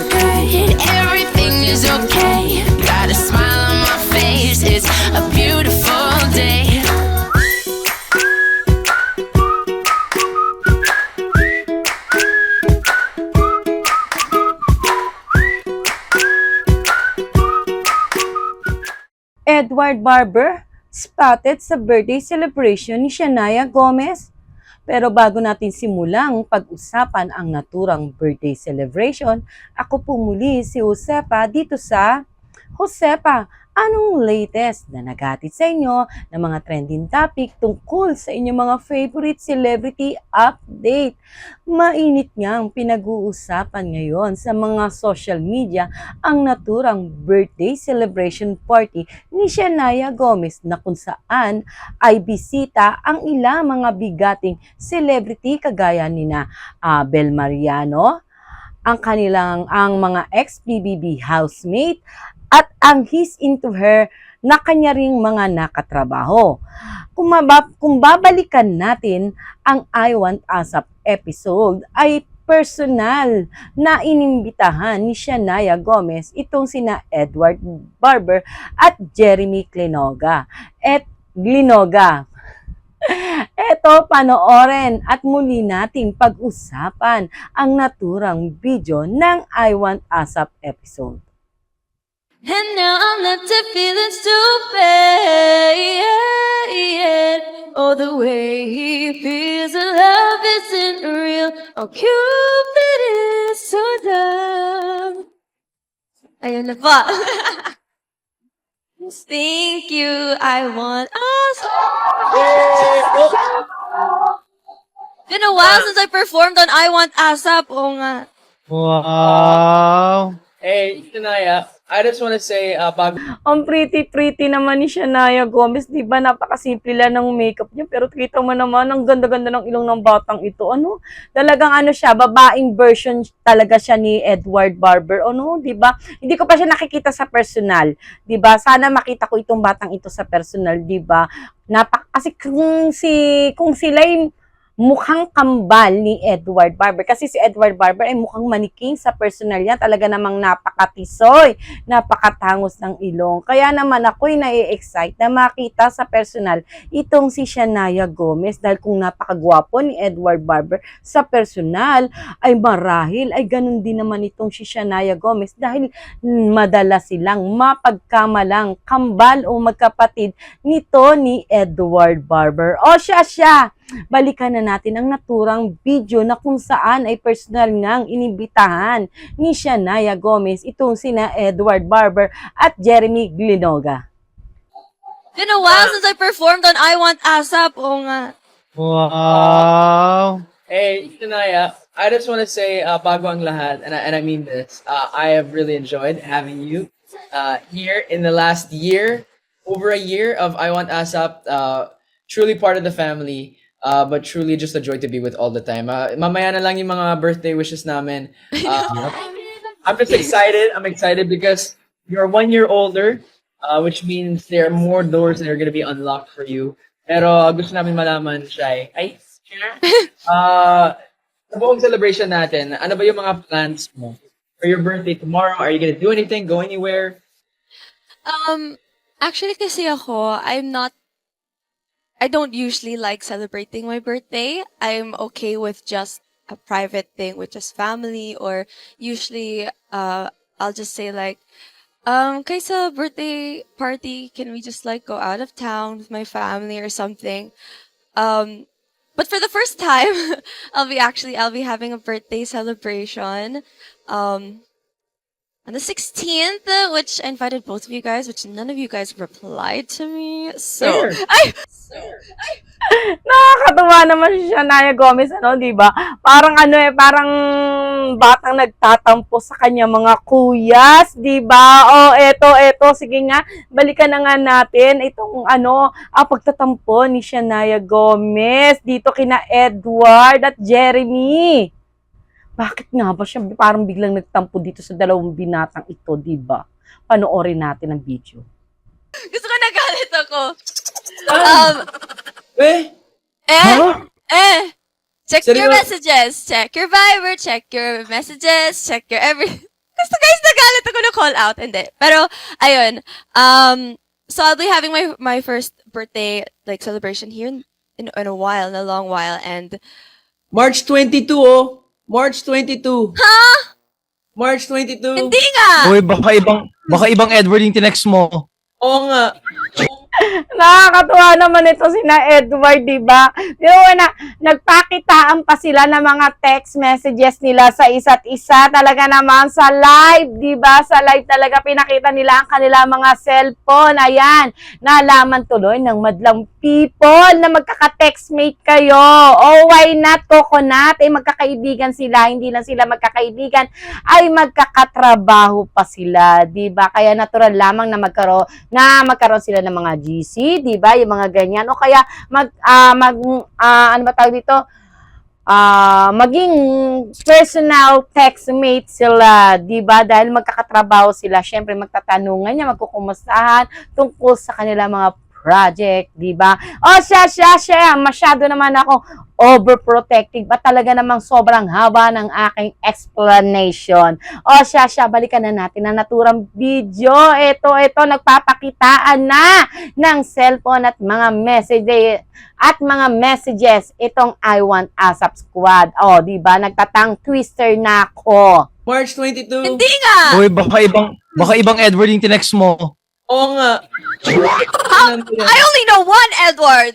okay. Everything is okay. Got a smile on my face. It's a beautiful day. Edward Barber spotted sa birthday celebration ni Shania Gomez. Pero bago natin simulang pag-usapan ang naturang birthday celebration, ako po muli si Josepa dito sa Josepa, anong latest na nagatid sa inyo ng mga trending topic tungkol sa inyong mga favorite celebrity update? Mainit nga ang pinag-uusapan ngayon sa mga social media ang naturang birthday celebration party ni Shania Gomez na kung saan ay bisita ang ilang mga bigating celebrity kagaya ni na Bel Mariano, ang kanilang ang mga ex-BBB housemate at ang his into her na kanya ring mga nakatrabaho. Kung, mabab- kung babalikan natin ang I Want Asap episode ay personal na inimbitahan ni Shania Gomez itong sina Edward Barber at Jeremy Glenoga. Et Glenoga. Eto, panoorin at muli nating pag-usapan ang naturang video ng I Want Asap episode. And now I'm left to feeling stupid. Oh, the way he feels the love isn't real. Oh, Cupid is so dumb. Ayun na pa. Thank you. I want us. Been a while since I performed on I Want ASAP. Oo nga. Wow! Hey, Shania, I just want to say, uh, bago Ang pretty-pretty naman ni Shania Gomez, di ba? Napakasimple lang ng makeup niya. Pero kita mo naman, ang ganda-ganda ng ilong ng batang ito. Ano? Talagang ano siya, babaeng version talaga siya ni Edward Barber. Ano? Di ba? Hindi ko pa siya nakikita sa personal. Di ba? Sana makita ko itong batang ito sa personal, di ba? Napak kasi kung si kung sila mukhang kambal ni Edward Barber. Kasi si Edward Barber ay mukhang maniking sa personal niya. Talaga namang napakatisoy, napakatangos ng ilong. Kaya naman ako'y nai-excite na makita sa personal itong si Shania Gomez dahil kung napakagwapo ni Edward Barber sa personal ay marahil ay ganun din naman itong si Shania Gomez dahil madalas silang mapagkamalang kambal o magkapatid nito ni Edward Barber. O siya siya! balikan na natin ang naturang video na kung saan ay personal ngang inibitahan ni Shania Gomez itong sina Edward Barber at Jeremy Glenoga. Been a while since I performed on I Want ASAP. Oo nga. Wow! Hey, Shania, I just want to say, uh, bago ang lahat, and I, and I mean this, uh, I have really enjoyed having you uh, here in the last year, over a year of I Want ASAP, uh, truly part of the family, uh, but truly just a joy to be with all the time. Uh, mamaya na lang yung mga birthday wishes namin. Uh, I'm just excited. I'm excited because you're one year older, uh, which means there are more doors that are going to be unlocked for you. Pero gusto namin malaman, Shai, ay, uh, sa buong celebration natin, ano ba yung mga plans mo for your birthday tomorrow? Are you gonna do anything? Go anywhere? Um, actually kasi ako, I'm not, I don't usually like celebrating my birthday. I'm okay with just a private thing with just family or usually, uh, I'll just say like, um, kaysa birthday party, can we just like go out of town with my family or something? Um, but for the first time, I'll be actually, I'll be having a birthday celebration. Um, on the 16th, uh, which I invited both of you guys, which none of you guys replied to me. So, Where? I, Nakakatuwa naman si Shania Gomez, ano, di ba? Parang ano eh, parang batang nagtatampo sa kanya mga kuyas, di ba? O, eto, eto, sige nga, balikan na nga natin itong ano, ah, pagtatampo ni Shania Gomez dito kina Edward at Jeremy. Bakit nga ba siya parang biglang nagtampo dito sa dalawang binatang ito, di ba? Panoorin natin ang video. gusto ko nagalit ako. Um, Eh? eh, eh, check your Seryo- messages, check your Viber, check your messages, check your every, Basta guys, nagalit ako na call out. Hindi. Pero, ayun. Um, so I'll be having my my first birthday like celebration here in, in, in a while, in a long while. And, March 22, oh. March 22. ha? March 22. Hindi nga! Uy, baka ibang, baka ibang Edward yung tinext mo. Oo nga. Nakakatuwa naman ito sina Edward, di ba? Pero na, nagpakitaan pa sila ng mga text messages nila sa isa't isa. Talaga naman sa live, di ba? Sa live talaga pinakita nila ang kanila mga cellphone. Ayan, nalaman tuloy ng madlang people na magkaka-textmate kayo. Oh, why not, Coconut? Eh, magkakaibigan sila. Hindi lang sila magkakaibigan, ay magkakatrabaho pa sila, di ba? Kaya natural lamang na magkaroon, na magkaroon sila ng mga GC, di ba? Yung mga ganyan. O kaya mag ah, mag ah, ano ba tawag dito? Ah, maging personal textmate sila, 'di ba? Dahil magkakatrabaho sila, syempre magtatanungan niya, magkukumustahan tungkol sa kanila mga project, 'di ba? O siya siya siya, masyado naman ako overprotective at talaga namang sobrang haba ng aking explanation. O siya siya, balikan na natin ang naturang video. Ito, ito, nagpapakitaan na ng cellphone at mga messages at mga messages itong I Want ASAP Squad. O, di ba? Nagtatang twister na ako. March 22. Hindi nga! Uy, baka ibang, baka ibang Edward yung tinext mo. Oo nga. I only know one Edward!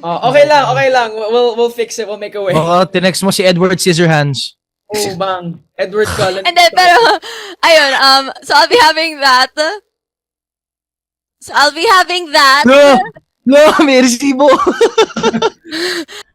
Oh, okay lang, okay lang. We'll we'll fix it. We'll make a way. Baka tinext mo si Edward Scissorhands. Oh, bang. Edward Cullen. And then, pero, ayun, um, so I'll be having that. So I'll be having that. No! No, may resibo!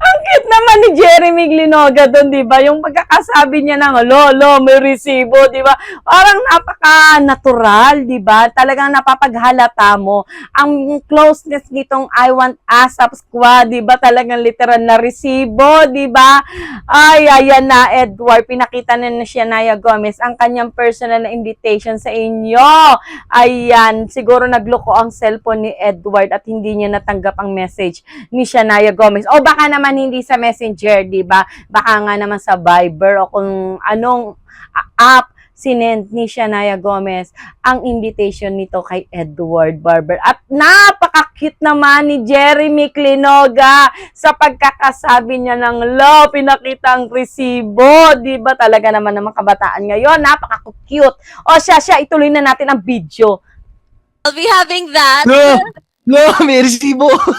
Ang cute naman ni Jeremy Glinoga doon, di ba? Yung pagkakasabi niya ng, lolo, may resibo, di ba? Parang napaka-natural, di ba? Talagang napapaghalata mo. Ang closeness nitong I Want ASAP Squad, di ba? Talagang literal na resibo, di ba? Ay, ayan na, Edward. Pinakita na na siya, Naya Gomez, ang kanyang personal na invitation sa inyo. Ayan, siguro nagloko ang cellphone ni Edward at hindi niya natanggap ang message ni Shania Gomez. O baka naman hindi sa Messenger, di ba? Baka nga naman sa Viber o kung anong app sinend ni Shania Gomez ang invitation nito kay Edward Barber. At napaka-cute naman ni Jeremy Clinoga sa pagkakasabi niya ng lo, pinakita ang resibo. Di ba talaga naman ng mga kabataan ngayon? Napaka-cute. O siya, siya, ituloy na natin ang video. I'll be having that. No! May resibo! I'll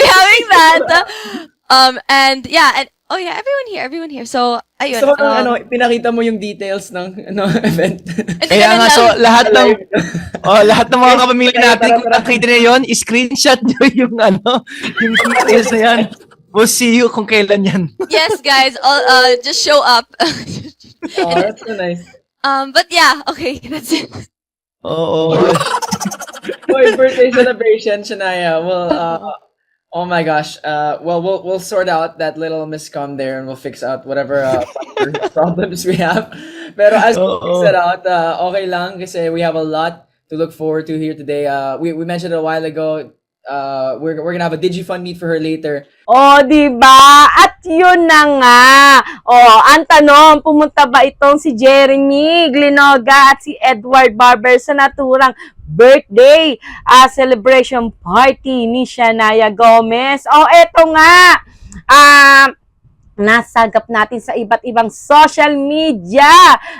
be having that. Um, and yeah, and oh yeah, everyone here, everyone here. So, ayun. So, um, ano, pinakita mo yung details ng ano, event. Kaya nga, so lahat ng, oh, lahat ng mga kapamilya natin, kung nakita niyo yun, screenshot niyo yung ano, yung details na yan. We'll see you kung kailan yan. yes, guys, all, uh, just show up. oh, that's so nice. um, but yeah, okay, that's it. Oo. Boy, birthday celebration, Shania. Well, uh, oh my gosh. Uh, well, we'll we'll sort out that little miscom there, and we'll fix out whatever uh, problems we have. Pero as we fix it out, uh, okay lang kasi we have a lot to look forward to here today. Uh, we we mentioned a while ago. Uh, we're we're gonna have a DigiFun meet for her later. O, di ba? At yun na nga. O, ang tanong, pumunta ba itong si Jeremy Glinoga at si Edward Barber sa naturang birthday ah, celebration party ni Shania Gomez? O, eto nga. Ah, nasagap natin sa iba't ibang social media.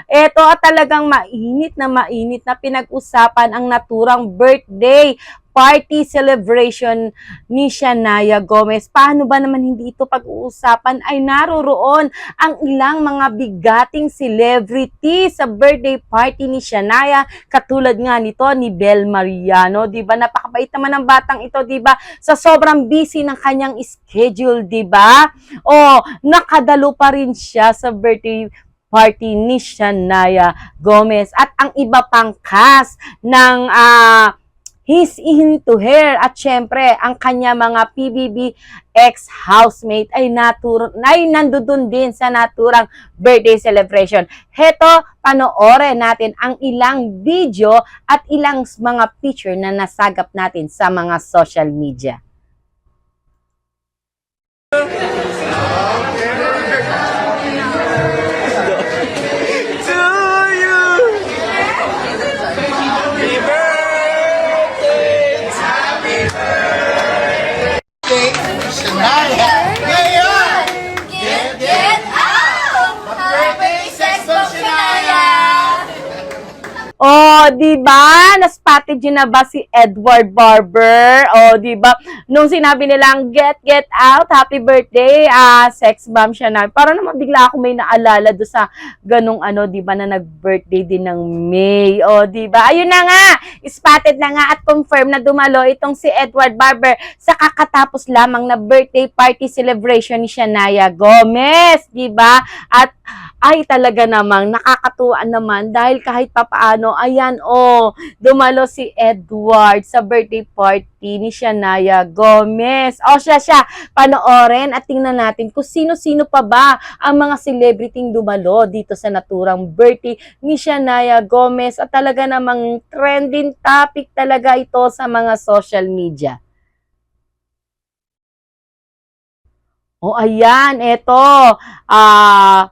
Ito talagang mainit na mainit na pinag-usapan ang naturang birthday party celebration ni Shania Gomez. Paano ba naman hindi ito pag-uusapan ay naroroon ang ilang mga bigating celebrity sa birthday party ni Shania katulad nga nito ni Bel Mariano, ba? Napakabait naman ng batang ito, ba? Sa sobrang busy ng kanyang schedule, ba? O nakadalo pa rin siya sa birthday party ni Shania Gomez at ang iba pang cast ng ah He's into her at syempre ang kanya mga PBB ex-housemate ay natur ay nandoon din sa naturang birthday celebration. Heto, panoorin natin ang ilang video at ilang mga picture na nasagap natin sa mga social media. Oh, di ba? Na-spotted yun na ba si Edward Barber? Oh, di ba? Nung sinabi nilang, get, get out, happy birthday, ah, sex bomb siya na. Parang naman bigla ako may naalala do sa ganong ano, di ba, na nag-birthday din ng May. Oh, di ba? Ayun na nga, spotted na nga at confirm na dumalo itong si Edward Barber sa kakatapos lamang na birthday party celebration ni Shania Gomez, di ba? At ay talaga namang nakakatuwa naman dahil kahit papaano, ayan oh, dumalo si Edward sa birthday party ni Shania Gomez. O siya siya, panoorin at tingnan natin kung sino-sino pa ba ang mga celebrity dumalo dito sa naturang birthday ni Shania Gomez at talaga namang trending topic talaga ito sa mga social media. O ayan, eto. Ah,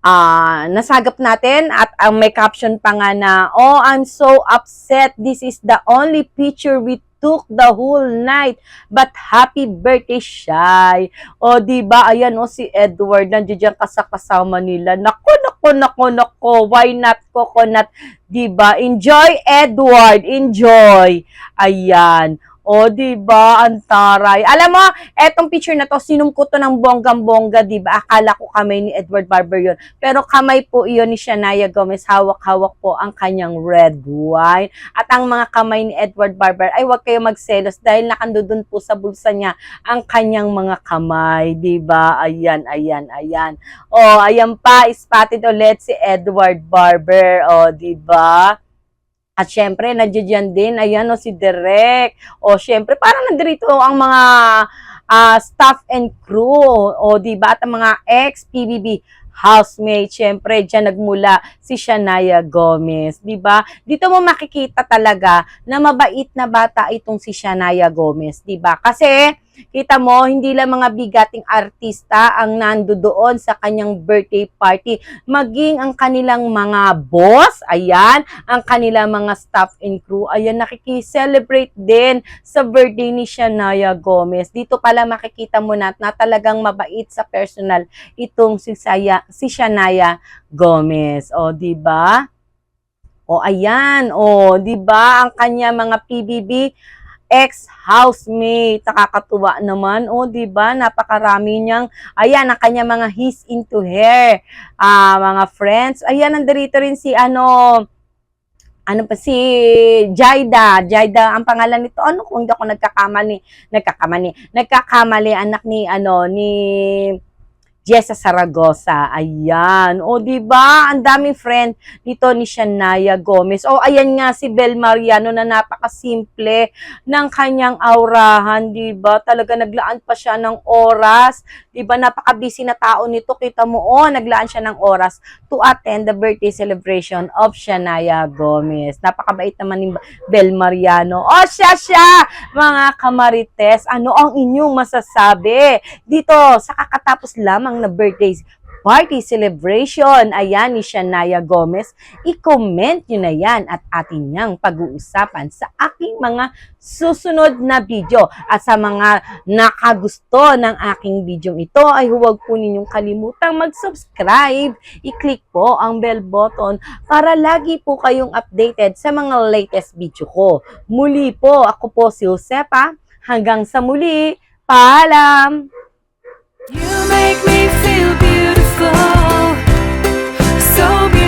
ah, nasagap natin at ang may caption pa nga na, Oh, I'm so upset. This is the only picture we took the whole night. But happy birthday, Shy. O, di ba Ayan, o, si Edward, nandiyan kasakasama nila. Nako, nako, nako, nako. Why not coconut? Di ba Enjoy, Edward. Enjoy. Ayan. O, di ba Ang taray. Alam mo, etong picture na to, sinum ko to ng bonggang-bongga, di ba? Akala ko kamay ni Edward Barber yun. Pero kamay po iyon ni Shania Gomez. Hawak-hawak po ang kanyang red wine. At ang mga kamay ni Edward Barber, ay huwag kayo magselos dahil nakandudun po sa bulsa niya ang kanyang mga kamay, di ba? Ayan, ayan, ayan. O, ayan pa, spotted ulit si Edward Barber. O, di ba? At syempre, nandiyan din, ayan o, si Derek. O, syempre, parang nandito ang mga ah, staff and crew. O, di ba? At ang mga ex-PBB housemate, syempre, dyan nagmula si Shania Gomez, di ba? Dito mo makikita talaga na mabait na bata itong si Shania Gomez, di ba? Kasi, kita mo, hindi lang mga bigating artista ang nando doon sa kanyang birthday party, maging ang kanilang mga boss, ayan, ang kanilang mga staff and crew, ayan, nakikicelebrate din sa birthday ni Shania Gomez. Dito pala makikita mo na, na talagang mabait sa personal itong si, Saya, si Shania Gomez. O, di ba? O, ayan. O, di ba? Ang kanya mga PBB ex-housemate. Nakakatuwa naman. O, di ba? Napakarami niyang, ayan, ang kanya mga he's into hair. Ah, mga friends. Ayan, nandito rin si, ano, ano pa si Jaida. Jaida ang pangalan nito. Ano kung hindi ako nagkakamali, nagkakamali, nagkakamali anak ni ano ni Jessa Saragosa. Ayan. O, di ba? Ang daming friend dito ni Shania Gomez. O, ayan nga si Bel Mariano na napakasimple ng kanyang aurahan, di ba? Talaga naglaan pa siya ng oras. Di ba? Napaka-busy na tao nito. Kita mo, oh, naglaan siya ng oras to attend the birthday celebration of Shania Gomez. Napakabait naman ni Bel Mariano. O, siya siya! Mga kamarites, ano ang inyong masasabi dito sa kakatapos lamang na birthday party celebration. Ayan ni Shania Gomez. I-comment nyo na yan at atin niyang pag-uusapan sa aking mga susunod na video. At sa mga nakagusto ng aking video ito ay huwag po ninyong kalimutang mag-subscribe. I-click po ang bell button para lagi po kayong updated sa mga latest video ko. Muli po, ako po si Josepa. Hanggang sa muli, paalam! You make me feel beautiful. So beautiful.